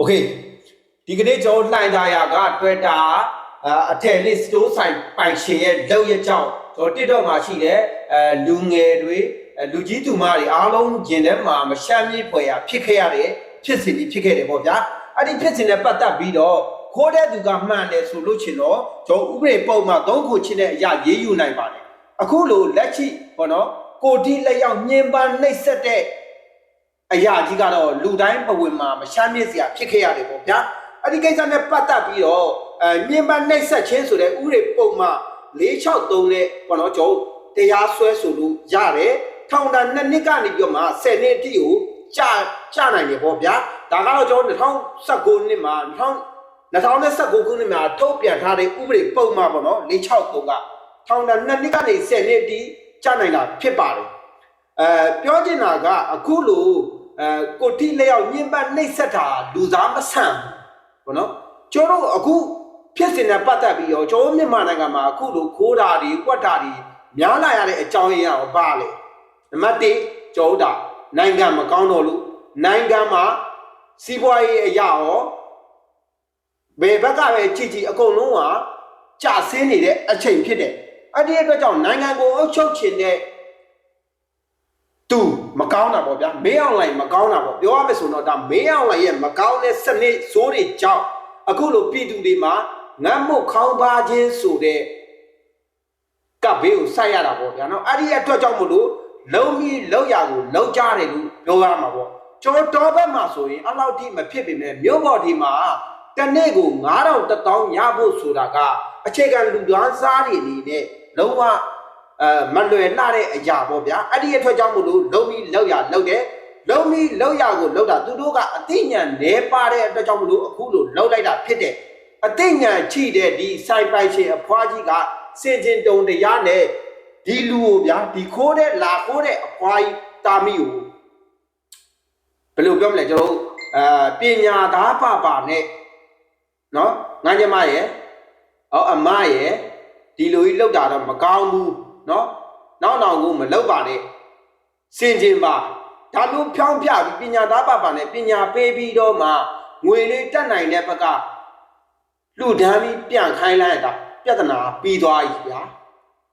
โอเคဒီကနေ့ကျွန်တော်လှိုင်ကြရာက Twitter အထက်လေး store site ပိုင်ရှင်ရဲ့လောက်ရကြောင်းကျွန်တော် TikTok မှာရှိတဲ့အဲလူငယ်တွေအဲလူကြီးသူမတွေအားလုံးဂျင်ထဲမှာမရှမ်းမြေဖွယ်ရဖြစ်ခဲ့ရတဲ့ဖြစ်စဉ်ကြီးဖြစ်ခဲ့တယ်ပေါ့ဗျာအဲ့ဒီဖြစ်စဉ်နဲ့ပတ်သက်ပြီးတော့ခိုးတဲ့သူကမှန်တယ်ဆိုလို့ချင်တော့ကျွန်တော်ဥပဒေပုံမှာသုံးခုချင်းတဲ့အရာရေးယူနိုင်ပါတယ်အခုလိုလက်ရှိပေါ့နော်ကိုတီလက်ရောက်ညင်ပန်းနှိပ်စက်တဲ့ အရာကြီးကတော့လူတိုင်းပဝင်မှာမရှားမြစ်စရာဖြစ်ခဲ့ရတယ်ပေါ့ဗျာအဲ့ဒီကိစ္စနဲ့ပတ်သက်ပြီးတော့အဲမြင်ပနှိပ်ဆက်ခြင်းဆိုတဲ့ဥပဒေပုံမှ463နဲ့ပေါ့နော်ကျွန်တော်တရားစွဲဆိုလို့ရတယ်ထောင်ဒဏ်2နှစ်ကနေပြီးတော့မှ10နှစ်အထိကိုကြာကြာနိုင်တယ်ပေါ့ဗျာဒါကတော့ကျွန်တော်2019နှစ်မှာ2019ခုနှစ်မှာထုတ်ပြန်ထားတဲ့ဥပဒေပုံမှပေါ့နော်463ကထောင်ဒဏ်2နှစ်ကနေ10နှစ်အထိကြာနိုင်တာဖြစ်ပါတယ်အဲပြောချင်တာကအခုလို အဲကိုတိလျောက်ညင်ပတ်နှိပ်စက်တာလူသားမဆန်ဘူးဘောနော်ကျွန်တော်တို့အခုဖြစ်စဉ်နဲ့ပတ်သက်ပြီးတော့ကျွန်တော်မြန်မာနိုင်ငံမှာအခုလိုခိုးတာတွေကွက်တာတွေများလာရတဲ့အကြောင်းရင်းကဘာလဲနံပါတ်1ကျွန်တော်တို့ကနိုင်ငံမကောင်းတော့လို့နိုင်ငံမှာစီးပွားရေးအရာရောဘယ်ဘက်ကပဲကြည့်ကြည့်အကုန်လုံးကကျဆင်းနေတဲ့အချိန်ဖြစ်တယ်အဲ့ဒီအတွက်ကြောင့်နိုင်ငံကိုအုပ်ချုပ်ခြင်းတဲ့သူ မကောင်းတာပေါ့ဗျာမေးအောင်လိုက်မကောင်းတာပေါ့ပြောရမယ်ဆိုတော့ဒါမေးအောင်လိုက်ရဲ့မကောင်းတဲ့စနစ်ဇိုးတွေကြောင့်အခုလိုပြည်သူတွေမှာငတ်မုတ်ခေါင်းပါခြင်းဆိုတဲ့ကပ်ဘေးကိုစိုက်ရတာပေါ့ဗျာနော်အဲ့ဒီအတွက်ကြောင့်မလို့လုံမီလောက်ရကိုလောက်ကြတယ်လို့ပြောရမှာပေါ့ကျွန်တော်တော့ဘက်မှာဆိုရင်အလောက်ထိမဖြစ်ပေမဲ့မြို့ပေါ်ဒီမှာတနေ့ကို9000တထောင်ရဖို့ဆိုတာကအခြေခံလူသားစားတွေအနေနဲ့လုံးဝ အဲမလွယ်လှတဲ့အရာပေါ့ဗျာအဲ့ဒီအထွက်ကြောင့်မို့လို့လုံပြီးလောက်ရလောက်တယ်လုံပြီးလောက်ရကိုလောက်တာသူတို့ကအသိဉာဏ်နဲပါတဲ့အတွက်ကြောင့်မို့လို့အခုလိုလောက်လိုက်တာဖြစ်တယ်အသိဉာဏ်ချိတဲ့ဒီစိုင်ပိုင်ရှင်အဖွားကြီးကစင်ကျင်တုံတရားနဲ့ဒီလူကိုဗျာဒီခိုးတဲ့လာခိုးတဲ့အဖွားကြီးတာမီကိုဘယ်လိုပြောမလဲကျွန်တော်တို့အာပညာသားပပါနဲ့နော်ငါညမရဲ့အော်အမရဲ့ဒီလိုကြီးလောက်တာတော့မကောင်းဘူး နော်နောက်နောက်ကိုမလောက်ပါနဲ့စင်ကျင်ပါဒါမျိုးဖြောင်းပြပြီးပညာသားပါပါနဲ့ပညာပေးပြီးတော့မှငွေလေးတက်နိုင်တဲ့ဘက်ကလူဒန်းပြီးပြန်ခိုင်းလိုက်တာပြဿနာပြီးသွားပြီဗျာ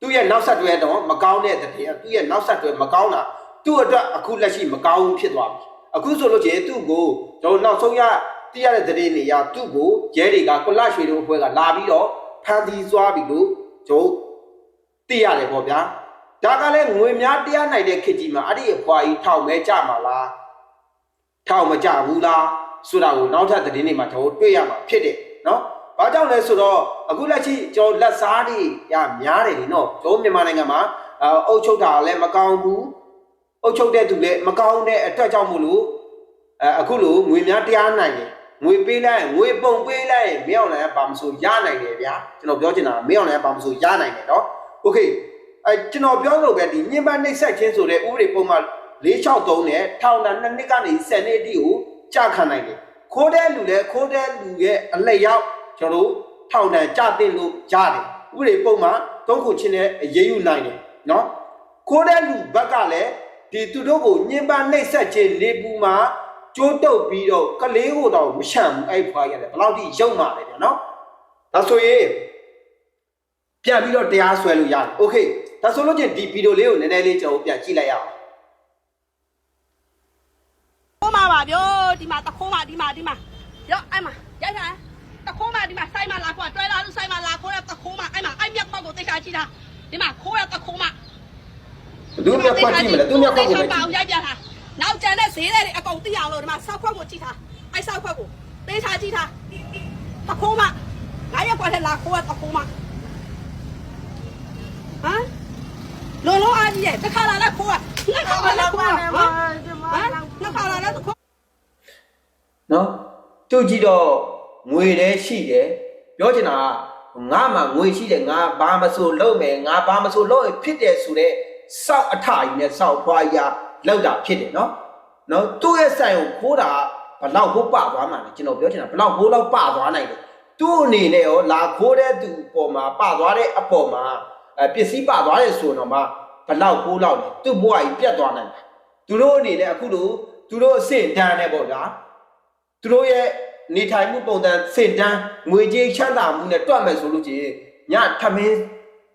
သူ့ရဲ့နောက်ဆက်တွဲတော့မကောင်းတဲ့တည်းသူ့ရဲ့နောက်ဆက်တွဲမကောင်းတာသူ့အတွက်အခုလက်ရှိမကောင်းဘူးဖြစ်သွားပြီအခုဆိုလို့ချင်းသူ့ကိုကျွန်တော်နောက်ဆုံးရသိရတဲ့တည်းနေရသူ့ကိုရဲတွေကကုလရွှေတို့အဖွဲ့ကလာပြီးတော့ဖန်တီးသွားပြီလို့ကျွန်တော် သိရတယ်ပေါ့ဗျာဒါကလည်းငွေများတရားနိုင်တဲ့ခေတ်ကြီးမှာအဲ့ဒီအဖွာကြီးထောက်မဲကြမှာလားထောက်မကြဘူးလားဆိုတာကိုနောက်ထပ်သတင်းတွေမှာကျွန်တော်တွေ့ရမှာဖြစ်တယ်နော်ဘာကြောင့်လဲဆိုတော့အခုလက်ရှိကျွန်တော်လက်စားတွေရများတယ်လေနော်ကျွန်တော်မြန်မာနိုင်ငံမှာအုပ်ချုပ်တာလည်းမကောင်းဘူးအုပ်ချုပ်တဲ့သူလည်းမကောင်းတဲ့အတွက်ကြောင့်မို့လို့အဲအခုလိုငွေများတရားနိုင်တယ်ငွေပေးလိုက်ရင်ငွေပုံပေးလိုက်ရင်မင်းအောင်လည်းဘာမဆိုရနိုင်တယ်ဗျာကျွန်တော်ပြောချင်တာမင်းအောင်လည်းဘာမဆိုရနိုင်တယ်နော် โอเคအဲကျွန်တော်ပြောလို့ပဲဒီညင်ပန်းနှိပ်ဆက်ခြင်းဆိုတဲ့ဥပဒေပုံမှန်463နဲ့ထောင်ဒဏ်2နှစ်ကနေ10နှစ်အထိကိုကြာခံနိုင်တယ်ခိုးတဲ့လူလည်းခိုးတဲ့လူရဲ့အလက်ရောက်ကျွန်တော်တို့ထောင်ဒဏ်ကြာတင်လို့ရတယ်ဥပဒေပုံမှန်သုံးခုချင်းနဲ့အရေးယူနိုင်တယ်နော်ခိုးတဲ့လူဘက်ကလည်းဒီသူတို့ကိုညင်ပန်းနှိပ်ဆက်ခြင်းလေပူမှာကျိုးတုပ်ပြီးတော့ကလေးကိုတော့မရှံဘူးအဲ့ဖွားရတယ်ဘယ်လောက်ထိရုံမာလဲဗျာနော်ဒါဆိုရင် ပြန်ပြီးတော့တရားစွဲလို့ရတယ်။ Okay ဒါဆိုလို့ချင်းဒီဗီဒီယိုလေးကိုနည်းနည်းလေးကျွန်တော်ပြန်ကြည့်လိုက်ရအောင်ခိုးမှာပါဗျိုဒီမှာတခိုးမှာဒီမှာဒီမှာရောအဲ့မှာရိုက်ပါတခိုးမှာဒီမှာစိုက်မှာလာခွာတွဲလာလို့စိုက်မှာလာခိုးရတခိုးမှာအဲ့မှာအဲ့မြက်ခွက်ကိုတိတ်ခါကြည့်တာဒီမှာခိုးရတခိုးမှာ။သူမြတ်ခွက်ကြည့်မလား။သူမြတ်ခွက်ကိုပဲကြပါည့်အောင်ရိုက်ပြတာနောက်ကျန်တဲ့ဈေးတွေအကုန်သိအောင်လို့ဒီမှာဆောက်ခွက်ကိုကြည့်ထားအဲ့ဆောက်ခွက်ကိုတိတ်ခါကြည့်ထားတခိုးမှာငါရက်ခွက်ထဲလာခိုးရတခိုးမှာဟမ် လုံးလုံးအားကြီးရဲ့တစ်ခါလာလဲခိုးရနှစ်ခါလာလဲခိုးရဟမ်နှစ်ခါလာလဲခိုး။နော်။သူကြည့်တော့ငွေတည်းရှိတယ်။ပြောချင်တာကငါမှငွေရှိတယ်ငါဘာမဆိုလုပ်မယ်ငါဘာမဆိုလုပ်ရင်ဖြစ်တယ်ဆိုတော့စောက်အထကြီးနဲ့စောက်ဖွားရလောက်တာဖြစ်တယ်နော်။နော်သူ့ရဲ့ဆိုင်ကိုခိုးတာဘလောက်ဘိုးပသွားမှာလဲကျွန်တော်ပြောချင်တာဘလောက်ဘိုးလောက်ပသွားနိုင်တယ်။သူ့အနေနဲ့ရောလာခိုးတဲ့သူပေါ်မှာပသွားတဲ့အပေါ်မှာ အဲပစ္စည်းပသွားတယ်ဆိုတော့မှဘလောက်ဘိုးလောက်လဲသူ့ဘွားကြီးပြတ်သွားနိုင်တယ်။သူတို့အနေနဲ့အခုလိုသူတို့အဆင့်တန်းနဲ့ပေါ့ဗျာသူတို့ရဲ့နေထိုင်မှုပုံစံစင်တန်းငွေကြေးချမ်းသာမှုနဲ့တွက်မယ်ဆိုလို့ချင်းညထမင်း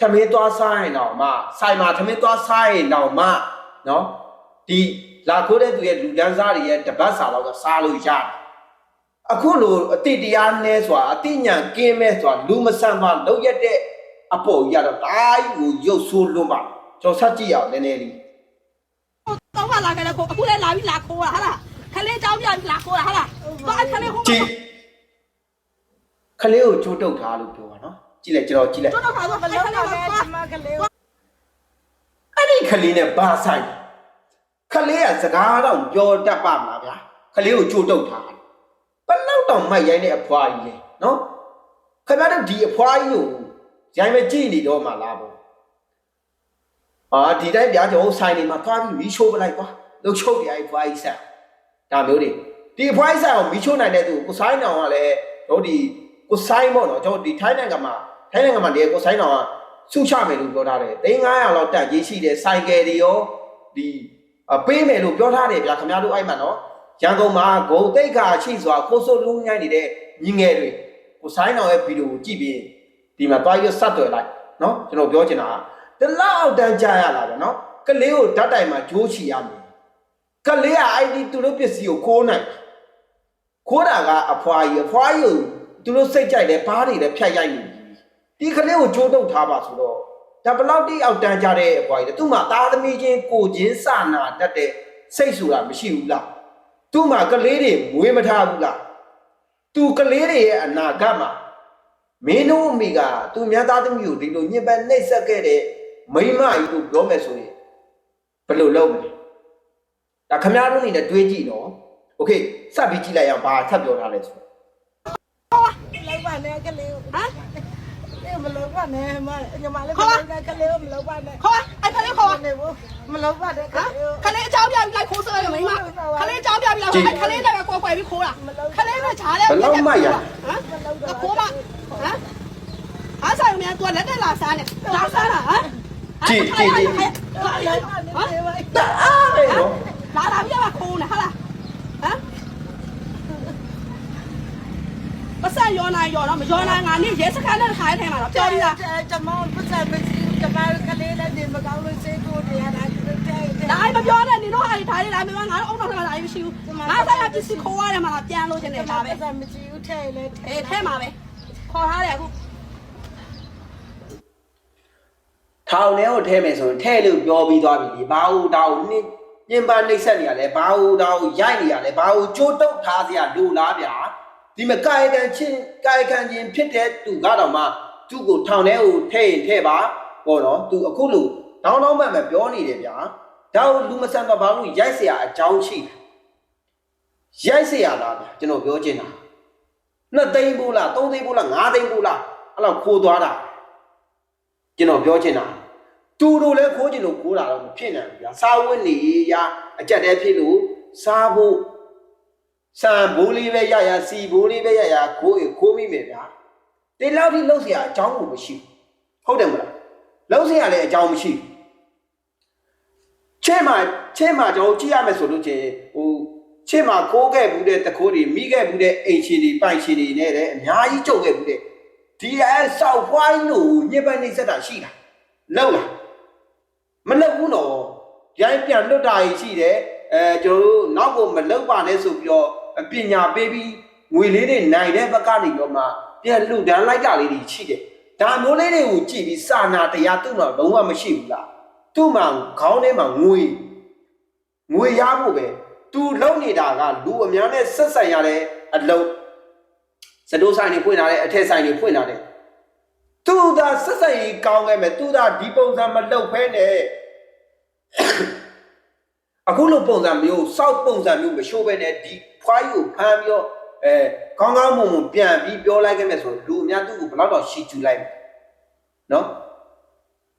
ထမင်းသွားစားရင်တော့မှဆိုင်မှာထမင်းသွားစားရင်တော့မှနော်ဒီလာခိုးတဲ့သူရဲ့လူဒန်းစားတွေရဲ့တပတ်စာတော့စားလို့ရတယ်အခုလိုအတိတရားနဲ့ဆိုတာအတိညာကင်းမဲ့ဆိုတာလူမဆန်ပါလောက်ရက်တဲ့ အပေါ်ကြီးကတော့ဒါကြီးကိုရုပ်ဆိုးလွန်းပါကျွန်တော်ဆက်ကြည့်ရအောင်နည်းနည်းလေးတော့ဟာလာခဲ့တော့အခုလည်းလာပြီးလာခိုးတာဟာလားခလေးကြောင်းပြလာခိုးတာဟာလားတော့ခလေးခိုးကြည့်ခလေးကိုချိုးတုတ်ထားလို့ပြောတာနော်ကြည့်လိုက်ကျွန်တော်ကြည့်လိုက်ချိုးတုတ်ထားတော့ခလေးခလေးပါခလေးအဲ့ဒီခလေးနဲ့ဘာဆိုင်ခလေးကစကားတော့ပြောတတ်ပါမှာဗျာခလေးကိုချိုးတုတ်ထားဘယ်လောက်တောင်မိုက်ရိုင်းတဲ့အဖွားကြီးလဲနော်ခင်ဗျားတို့ဒီအဖွားကြီးကို ရိုင်းမကြည့်နေတော့မှလားပေါ့အာဒီတိုင်းဗျာကျွန်တော်ဆိုင်နေမှာသွားပြီးမီးချိုးပလိုက်ကွာလှုပ်ချုပ်တယ်အဲ့ဖွားကြီးဆက်ဒါမျိုးတွေဒီအဖွားကြီးဆက်ကိုမီးချိုးနိုင်တဲ့သူကိုဆိုင်တော်ကလည်းတို့ဒီကိုဆိုင်ပေါ့နော်ကျွန်တော်ဒီထိုင်းနိုင်ငံမှာထိုင်းနိုင်ငံမှာဒီကိုဆိုင်တော်ကစုချမယ်လို့ပြောထားတယ်3900လောက်တက်ကြီးရှိတယ်ဆိုင်ကယ်တွေရောဒီအပေးမယ်လို့ပြောထားတယ်ဗျာခင်ဗျားတို့အဲ့မှာနော်ရန်ကုန်မှာဂုံတိတ်ခါရှိစွာခိုးဆိုးလုံးညိုင်းနေတဲ့ညီငယ်တွေကိုဆိုင်တော်ရဲ့ဗီဒီယိုကိုကြည့်ပြီး ဒီမှာတွားရဆက်သွယ်လိုက်နော်ကျွန်တော်ပြောချင်တာကတလောက်အောက်တန်းကြရလာဗျာနော်ကလေးကိုဓာတ်တိုင်မှာဂျိုးချီရမယ်ကလေးကအဲ့ဒီသူတို့ပစ္စည်းကိုခိုးနိုင်တယ်ခိုးတာကအဖွာကြီးအဖွာကြီးကိုသူတို့စိတ်ကြိုက်တယ်ဘားတွေလည်းဖြတ်ရိုက်နေပြီဒီကလေးကိုကြိုးတုပ်ထားပါဆိုတော့ဒါဘလောက်တိအောက်တန်းကြတဲ့အဖွာကြီးလဲသူ့မှာသားသမီးချင်းကိုချင်းစနာတတ်တဲ့စိတ်ဆိုတာမရှိဘူးလားသူ့မှာကလေးတွေမွေးမထားဘူးလားသူကလေးတွေရဲ့အနာဂတ်မှာ မင်းတို့အမိကသူမြတ်သားသမီးကိုဒီလိုညှဉ်းပန်းနှိပ်စက်ခဲ့တဲ့မိန်းမကြီးကိုပြောမယ်ဆိုရင်ဘယ်လိုလုပ်မလဲဒါခမည်းတော်အနေနဲ့တွေးကြည့်နော် โอเคစပ်ပြီးကြည့်လိုက်အောင်ဘာဆက်ပြောထားလဲဆို လောက်ပါနဲ့ကလေး ဟမ် အေးမလောက်ပါနဲ့မညီမလေးမလောက်နဲ့ကလေးမလောက်ပါနဲ့ ခေါ်အဲ့ခလေးခေါ် နေဘူးမလောက်ပါနဲ့က ဟမ် လေး ခလေးเจ้าပြပြီးလိုက်ခိုးစရမိမခလေးเจ้าပြပြီးလိုက်အဲ့ခလေးလည်းကွယ်ကွယ်ပြီးခိုးတာခလေးကဈားလဲဟမ်ခိုးမ ဟမ်အားဆိုင်မြန်သူလက်တက်လာစားနေလာစားတာဟမ်လောက်ပါနဲ့ဝိုင်းတအားပဲနော်လာလာပြပါခိုးနေဟာလားဟမ်ပစံရောနိုင်ရောတော့မရောနိုင်ငါနေရဲစခန်းနဲ့ခါရဲထိုင်မှာတော့ပြောပြီးသားကျမပတ်စံမရှိကျမကလေးလည်းနေမကောင်းလို့စေးကိုတရားတာတဲ့တဲ့ဒါအိမပြောနဲ့နင်တို့ဟာဒီထားလေးလာမယ်ငါတို့အုံတော့ထားလာမရှိဘူးငါဆိုင်ကပစ္စည်းခိုးရတယ်မလားပြန်လို့ချင်တယ်ဒါပဲပတ်စံမရှိဘူးထဲလေအေးထဲမှာပဲ ခေါ်ထားတယ်အခု ထောင်ထဲကိုထဲမယ်ဆိုရင်ထဲလို့ပြောပြီးသွားပြီလေဘာလို့တောင်းနှင်းညင်ပန်းနှိပ်ဆက်နေရလဲဘာလို့တောင်းရိုက်နေရလဲဘာလို့ကြိုးတုပ်ထားစရာလိုလားဗျာဒီမှာကာယကံချင်းကာယကံချင်းဖြစ်တဲ့သူကတော့မှသူ့ကိုထောင်ထဲကိုထဲရင်ထဲပါပေါ့နော်သူအခုလို့တောင်းတောင်းမှန်မှန်ပြောနေတယ်ဗျာဒါကိုလူမဆန်တော့ဘာလို့ရိုက်เสียအကြောင်းရှိရိုက်เสียလားဗျာကျွန်တော်ပြောချင်တာ နှစ်သိန်းဘူးလားသုံးသိန်းဘူးလားငါးသိန်းဘူးလားအဲ့လောက်ခိုးသွားတာ ကျွန်တော်ပြောချင်တာတူတို့လည်းခိုးချင်လို့ခိုးတာတော့မဖြစ်နိုင်ဘူးဗျာစားဝတ်နေရအကြက်တဲဖြစ်လို့စားဖို့စံဘိုးလေးပဲရရစီဘိုးလေးပဲရရခိုးရင်ခိုးမိမယ်ဗျာဒီလောက်ထိလှုပ်เสียအကြောင်းကိုမရှိဘူးဟုတ်တယ်မလားလှုပ်เสียလည်းအကြောင်းမရှိဘူးချဲ့မှာချဲ့မှာကျွန်တော်ကြည့်ရမယ်ဆိုလို့ချင်းဟို ချဲ့မှာခိုးခဲ့ဘူးတဲ့တခိုးတွေမိခဲ့ဘူးတဲ့အိမ်ရှင်တွေပိုင်ရှင်တွေနဲ့လည်းအများကြီးကြုံခဲ့ဘူးတဲ့ဒီအဲဆောက်ဖွားင်းလို့ညစ်ပတ်နေစက်တာရှိတာလောက်လားမလောက်ဘူးနော်ရိုင်းပြန်လွတ်တာကြီးရှိတယ်အဲကျွန်တော်တို့နောက်ကိုမလောက်ပါနဲ့ဆိုပြီးတော့ပညာပေးပြီးငွေလေးတွေနိုင်တဲ့ဘက်ကနေတော့မှပြန်လှူဒန်းလိုက်တာလေးတွေရှိတယ်ဒါမျိုးလေးတွေကိုကြည့်ပြီးစာနာတရားသူ့မှာလုံးဝမရှိဘူးလားသူ့မှာခေါင်းထဲမှာငွေငွေရဖို့ပဲ သူလုံနေတာကလူအများနဲ့ဆက်ဆံရတဲ့အလုပ်စတိုးဆိုင်တွေဖွင့်လာတယ်အထက်ဆိုင်တွေဖွင့်လာတယ်သူသာဆက်ဆက်ကြီးကောင်းခဲ့မယ်သူသာဒီပုံစံမလုပ်ဖဲနဲ့အခုလိုပုံစံမျိုးစောက်ပုံစံမျိုးမရှိုးပဲနဲ့ဒီဖွားကြီးကိုဖမ်းပြီးတော့အဲကောင်းကောင်းမွန်မွန်ပြန်ပြီးပြောလိုက်ခဲ့မယ်ဆိုလူအများသူ့ကိုဘယ်တော့တော့ရှီကျူလိုက်မယ်နော်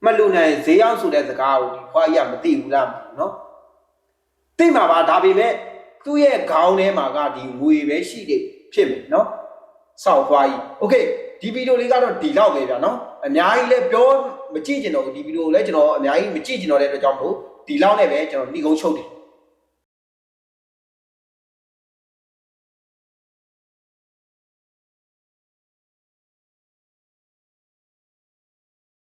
မလူနိုင်ဈေးရောက်ဆိုတဲ့စကားကိုဒီဖွားကြီးကမသိဘူးလားမသိဘူးနော် သိမှာပါဒါပေမဲ့သူ့ရဲ့ခေါင်းထဲမှာကဒီငွေပဲရှိတယ်ဖြစ်မယ်နော် စောက်သွားကြီးโอเคဒီဗီဒီယိုလေးကတော့ဒီလောက်ပဲဗျာနော်အများကြီးလည်းပြောမကြည့်ကျင်တော့ဘူးဒီဗီဒီယိုလည်းကျွန်တော်အများကြီးမကြည့်ကျင်တော့တဲ့အတွက်ကြောင့်မို့ဒီလောက်နဲ့ပဲကျွန်တော်နှီးကုန်းချုပ်တယ်